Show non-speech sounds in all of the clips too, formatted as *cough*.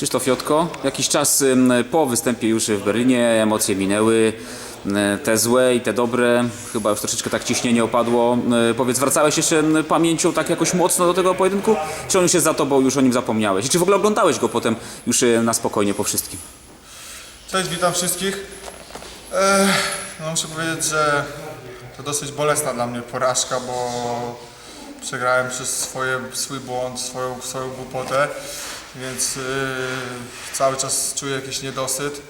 Krzysztof Jotko, jakiś czas po występie już w Berlinie, emocje minęły, te złe i te dobre, chyba już troszeczkę tak ciśnienie opadło. Powiedz, wracałeś jeszcze pamięcią tak jakoś mocno do tego pojedynku? Czy on już jest za tobą, już o nim zapomniałeś? I czy w ogóle oglądałeś go potem już y, na spokojnie po wszystkim? Cześć, witam wszystkich. No muszę powiedzieć, że to dosyć bolesna dla mnie porażka, bo przegrałem przez swoje, swój błąd, swoją, swoją głupotę, więc e, cały czas czuję jakiś niedosyt.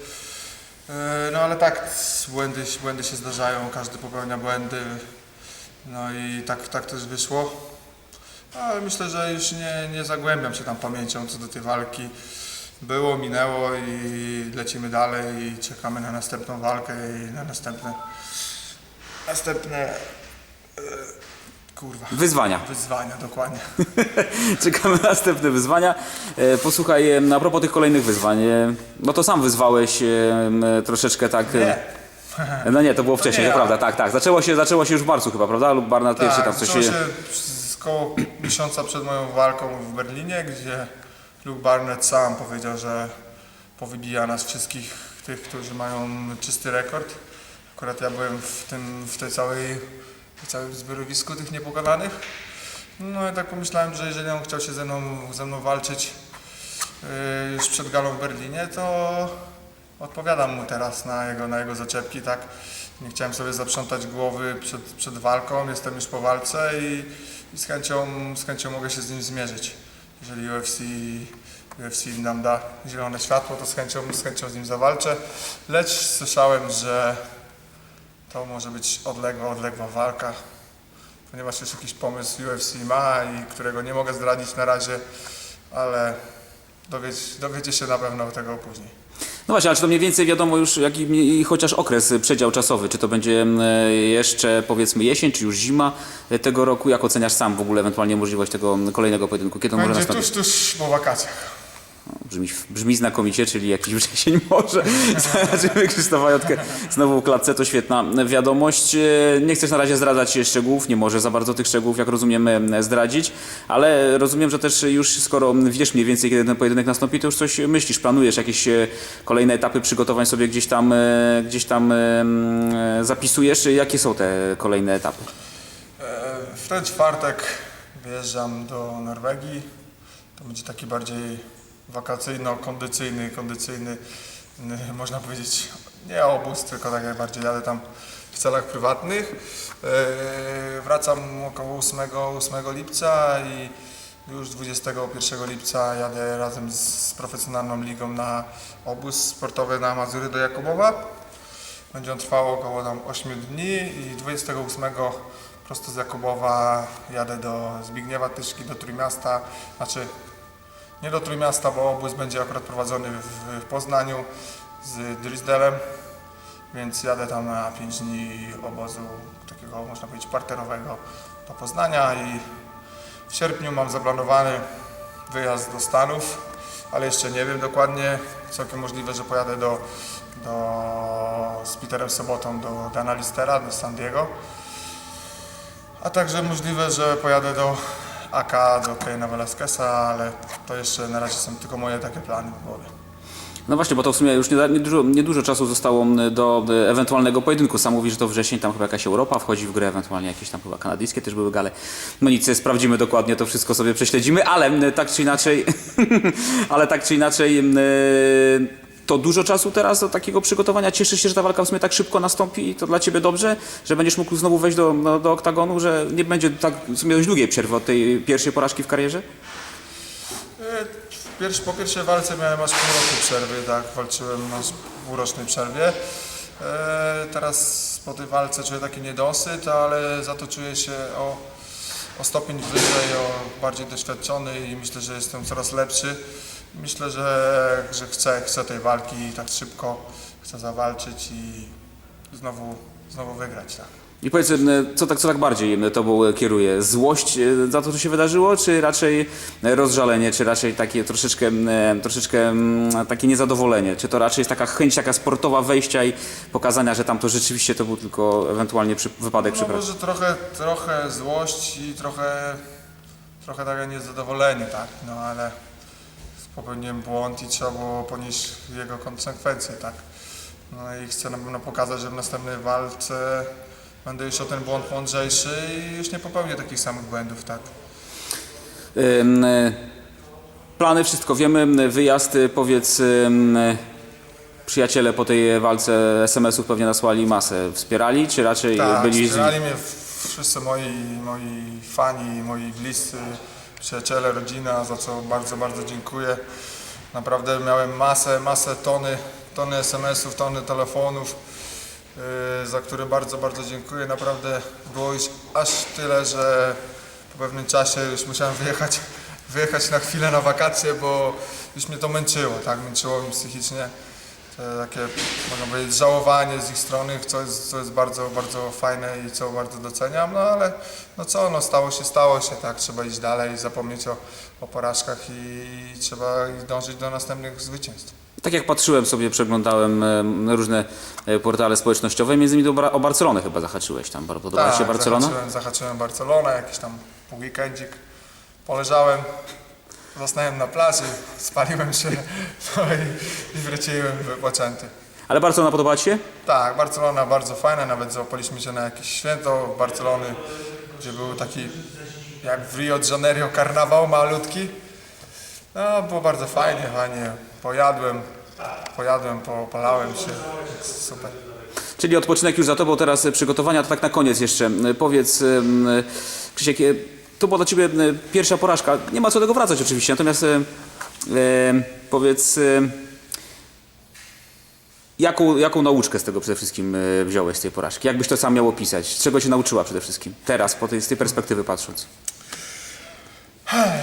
E, no ale tak, błędy, błędy się zdarzają, każdy popełnia błędy. No i tak, tak też wyszło. Ale myślę, że już nie, nie zagłębiam się tam pamięcią co do tej walki. Było, minęło i lecimy dalej i czekamy na następną walkę i na następne następne e, kurwa Wyzwania. wyzwania dokładnie. *laughs* Czekamy na następne wyzwania. E, Posłuchaj, em, a propos tych kolejnych wyzwań, e, no to sam wyzwałeś troszeczkę tak... Nie. No nie, to było wcześniej, nie to ja. prawda, tak, tak. Zaczęło się, zaczęło się już w marcu chyba, prawda? Lub Barnard pierwszy tam coś zaczęło się... się z koło miesiąca przed moją walką w Berlinie, gdzie Luke Barnett sam powiedział, że powybija nas wszystkich tych, którzy mają czysty rekord. Akurat ja byłem w tym, w tej całej, w całym zbiorowisku tych niepokonanych. No i tak pomyślałem, że jeżeli on chciał się ze mną, ze mną walczyć yy, już przed galą w Berlinie, to odpowiadam mu teraz na jego, na jego zaczepki, tak. Nie chciałem sobie zaprzątać głowy przed, przed walką, jestem już po walce i, i z, chęcią, z chęcią mogę się z nim zmierzyć. Jeżeli UFC, UFC nam da zielone światło, to z chęcią, z chęcią z nim zawalczę. Lecz słyszałem, że to może być odległa, odległa walka, ponieważ już jakiś pomysł UFC ma i którego nie mogę zdradzić na razie, ale dowiedz, dowiecie się na pewno tego później. No właśnie, ale czy to mniej więcej wiadomo już, jaki chociaż okres, y, przedział czasowy, czy to będzie em, jeszcze powiedzmy jesień, czy już zima y, tego roku? Jak oceniasz sam w ogóle ewentualnie możliwość tego m, kolejnego pojedynku? Kiedy Będzie nastąpić? tuż, tuż po wakacjach. Brzmi, brzmi znakomicie, czyli jakiś *laughs* wrzesień może. Zobaczymy Krzysztofa Jotkę znowu w klatce, to świetna wiadomość. E, Nie chcesz na razie zdradzać szczegółów, nie może za bardzo tych szczegółów, jak rozumiem, e, zdradzić, ale rozumiem, że też już skoro wiesz mniej więcej, kiedy ten pojedynek nastąpi, to już coś myślisz, planujesz jakieś e, kolejne etapy przygotowań sobie gdzieś tam, gdzieś tam zapisujesz. Jakie są te kolejne etapy? W ten czwartek wyjeżdżam do Norwegii. To będzie taki bardziej wakacyjno-kondycyjny, kondycyjny, *laughs* można powiedzieć, nie obóz, tylko tak jak bardziej jadę tam w celach prywatnych. E, Wracam około 8, 8 lipca i już 21 lipca jadę razem z profesjonalną ligą na obóz sportowy na Mazury do Jakubowa. Będzie on trwał około tam 8 dni i 28 prosto z Jakubowa jadę do Zbigniewa Tyszki, do Trójmiasta, znaczy nie do Trójmiasta, bo obóz będzie akurat prowadzony w, Poznaniu z Drisdelem, więc jadę tam na 5 dni obozu takiego można powiedzieć parterowego do Poznania i w sierpniu mam zaplanowany wyjazd do Stanów, ale jeszcze nie wiem dokładnie, całkiem możliwe, że pojadę do, do, z Peterem Sobotą do Dana Listera, do San Diego. A także możliwe, że pojadę do AK, do Kejna Velasqueza, ale to jeszcze na razie są tylko moje takie plany w głowie. No właśnie, bo to w sumie już niedużo nie dużo, czasu zostało do e, ewentualnego pojedynku. Sam mówi, że to wrzesień, tam chyba jakaś Europa wchodzi w grę, ewentualnie jakieś tam chyba kanadyjskie też były gale. No nic, e, sprawdzimy dokładnie, to wszystko sobie prześledzimy, ale m, tak czy inaczej, *laughs* ale tak czy inaczej, e, to dużo czasu teraz do takiego przygotowania. Cieszysz się, że ta walka w sumie tak szybko nastąpi i to dla Ciebie dobrze, że będziesz mógł znowu wejść do, no, do oktagonu, że nie będzie tak w sumie dość długiej przerwy od tej pierwszej porażki w karierze? E, po pierwszej walce miałem aż pół roku przerwy, tak, walczyłem aż półrocznej przerwie. E, teraz po tej walce czuję taki niedosyt, ale za to czuję się o, o stopień wyżej, o bardziej doświadczony i myślę, że jestem coraz lepszy. Myślę, że, że chcę, chcę tej walki tak szybko, chcę zawalczyć i znowu, znowu wygrać, tak. I powiedz, m, co tak, co tak bardziej m, tobą e, kieruje? Złość e, za to, co się wydarzyło, czy raczej e, rozżalenie, czy raczej takie troszeczkę, troszeczkę takie niezadowolenie? Czy to raczej jest taka chęć taka sportowa wejścia i pokazania, że tam to rzeczywiście to był tylko ewentualnie przy, wypadek No może trochę, trochę złość i trochę, trochę takie niezadowolenie, tak, no ale popełniłem błąd i trzeba było ponieść jego konsekwencje, tak. No i chcę na pewno pokazać, że w następnej walce będę już o ten błąd mądrzejszy i już nie popełnię takich samych błędów, tak. Ym, e, Plany, wszystko wiemy. Wyjazd, e, powiedz, ym, e, przyjaciele po tej walce SMS-ów pewnie nasłali masę. Wspierali, czy raczej Tak, byli... wspierali mnie wszyscy moi, moi fani, moi bliscy, przyjaciele, rodzina, za co bardzo, bardzo dziękuję. Naprawdę miałem masę, masę tony, tony SMS-ów, tony telefonów, yy, za które bardzo, bardzo dziękuję. Naprawdę było już aż tyle, że po pewnym czasie już musiałem wyjechać, wyjechać na chwilę na wakacje, bo już mnie to męczyło, tak, męczyło mnie psychicznie takie, można powiedzieć, żałowanie z ich strony, co jest, co jest bardzo, bardzo fajne i co bardzo doceniam, no ale no co, no stało się, stało się, tak, trzeba iść dalej, zapomnieć o, o porażkach i, trzeba dążyć do następnych zwycięstw. Tak jak patrzyłem sobie, przeglądałem e, różne e, portale społecznościowe, między innymi do Bar- o Barcelonę chyba zahaczyłeś tam. Bar- Podobała Ci się Barcelona? Tak, Zahaczyłem, zahaczyłem Barcelonę, jakiś tam pół weekendzik, poleżałem, zasnąłem na plaży, spaliłem się *laughs* no i, i wróciłem wypoczęty. Ale Barcelona podobała Ci się? Tak, Barcelona bardzo fajna, nawet załapaliśmy się na jakieś święto Barcelony, gdzie był taki jak w Rio de Janeiro karnawał malutki. No, było bardzo fajnie, fajnie. Pojadłem, pojadłem, popalałem się, super. Czyli odpoczynek już za Tobą, teraz przygotowania, to tak na koniec jeszcze. Powiedz, Krzysiek, e, to była dla Ciebie e, pierwsza porażka. Nie ma co do tego wracać oczywiście, natomiast e, e, powiedz, jaką, jaką nauczkę z tego przede wszystkim wziąłeś z tej porażki? Jak byś to sam miał opisać? Czego się nauczyła przede wszystkim? Teraz, po tej, z tej perspektywy patrząc.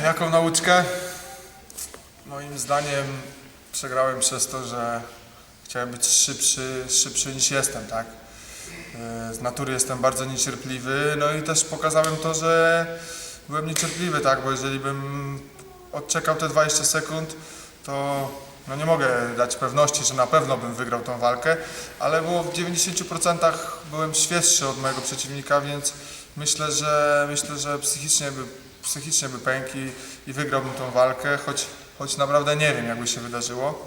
Jaką nauczkę? Moim zdaniem przegrałem przez to, że chciałem być szybszy, szybszy niż jestem, tak? Z natury jestem bardzo niecierpliwy, no i też pokazałem to, że byłem niecierpliwy, tak? Bo jeżeli bym odczekał te 20 sekund, to no nie mogę dać pewności, że na pewno bym wygrał tą walkę, ale było w 90% byłem świeższy od mojego przeciwnika, więc myślę, że myślę, że psychicznie by, psychicznie by pękł i, i wygrałbym tą walkę, choć, choć naprawdę nie wiem, jakby się wydarzyło.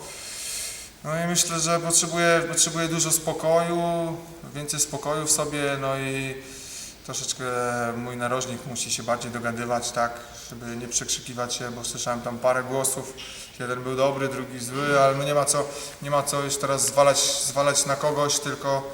No i myślę, że potrzebuję, potrzebuję dużo spokoju, więcej spokoju w sobie, no i troszeczkę mój narożnik musi się bardziej dogadywać, tak, żeby nie przekrzykiwać się, bo słyszałem tam parę głosów, jeden był dobry, drugi zły, ale no nie ma co, nie ma co już teraz zwalać, zwalać na kogoś, tylko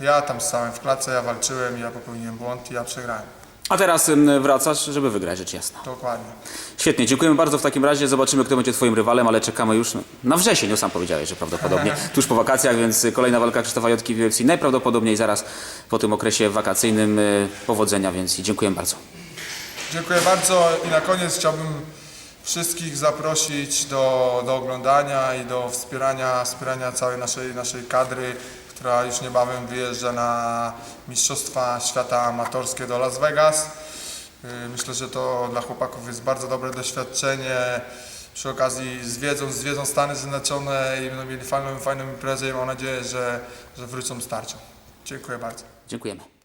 ja tam stałem w klatce, ja walczyłem, ja popełniłem błąd i ja przegrałem. A teraz wracasz, żeby wygrać, rzecz jasna. Dokładnie. Świetnie, dziękujemy bardzo w takim razie. Zobaczymy, kto będzie Twoim rywalem, ale czekamy już na wrzesień. No sam powiedziałeś, że prawdopodobnie *laughs* tuż po wakacjach, więc kolejna walka Krzysztofa Jotki w UFC najprawdopodobniej zaraz po tym okresie wakacyjnym. y, Powodzenia, więc i dziękuję bardzo. Dziękuję bardzo i na koniec chciałbym wszystkich zaprosić do, do oglądania i do wspierania, wspierania całej naszej, naszej kadry, która już niebawem wyjeżdża na Mistrzostwa Świata Amatorskie do Las Vegas. Yy, Myślę, że to dla chłopaków jest bardzo dobre doświadczenie. Przy okazji zwiedzą, zwiedzą Stany Zjednoczone i będą mieli fajną, fajną imprezę i mam nadzieję, że, że wrócą starcią. Dziękuję bardzo. Dziękujemy.